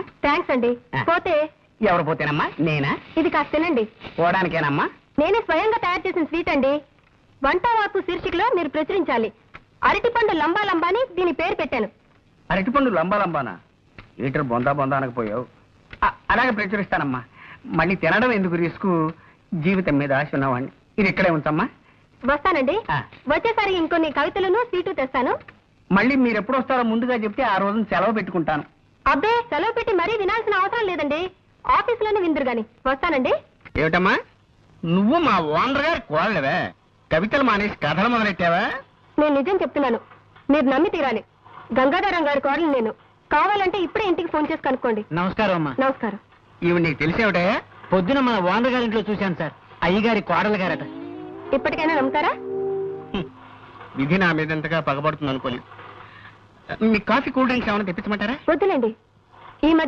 Thanks అండి. ఆ. పోతే? ఎవరు పోతేనమ్మా? నేనా? ఇది కాస్త తినండి. పోవడానికేనమ్మా? నేనే స్వయంగా తయారు చేసిన స్వీట్ అండి. వంట వార్పు శీర్షికలో మీరు ప్రచురించాలి. అరటిపండు లంబా లంబా అని దీని పేరు పెట్టాను. అరటిపండు లంబా లంబానా లీటర్ బొందా బొందా అనకపోయావు. అలాగే ప్రచురిస్తానమ్మా. మళ్ళీ తినడం ఎందుకు రిస్క్? జీవితం మీద ఆశ ఉన్నవాడిని ఇది ఇక్కడే ఉంచమ్మా. వస్తానండి. ఆ. వచ్చేసరి ఇంకొన్ని కవితలను స్వీటు తెస్తాను. మళ్ళీ మీరు ఎప్పుడు వస్తారో ముందుగా చెప్తే ఆ రోజున సెలవు పెట్టుకుంటాను. అబ్బే సెలవు పెట్టి మరీ వినాల్సిన అవసరం లేదండి. ఆఫీసులోనే విందురు గాని. వస్తానండి. ఏమిటమ్మా? నువ్వు మా ఓనర్ గారి కోడలవే. కవితలు మానేసి కథలు మొదలెట్టావా? నేను నిజం చెప్తున్నాను. మీరు నమ్మి తీరాలి. గంగాధరం గారి కోడలు నేను. కావాలంటే ఇప్పుడే ఇంటికి ఫోన్ చేసి కనుక్కోండి. నమస్కారం అమ్మా. నమస్కారం. ఇవి నీకు తెలిసేవిటే? పొద్దున మన ఓనర్ గారి ఇంట్లో చూశాను సార్. అయ్యగారి కోడలు గారట. ఇప్పటికైనా నమ్ముతారా? విధి నా మీద ఎంతగా పగబడుతుంది అనుకోలేదు మీ కాఫీ కూల్ డ్రింక్స్ ఏమైనా తెప్పించమంటారా? వద్దులేండి. ఈ మధ్య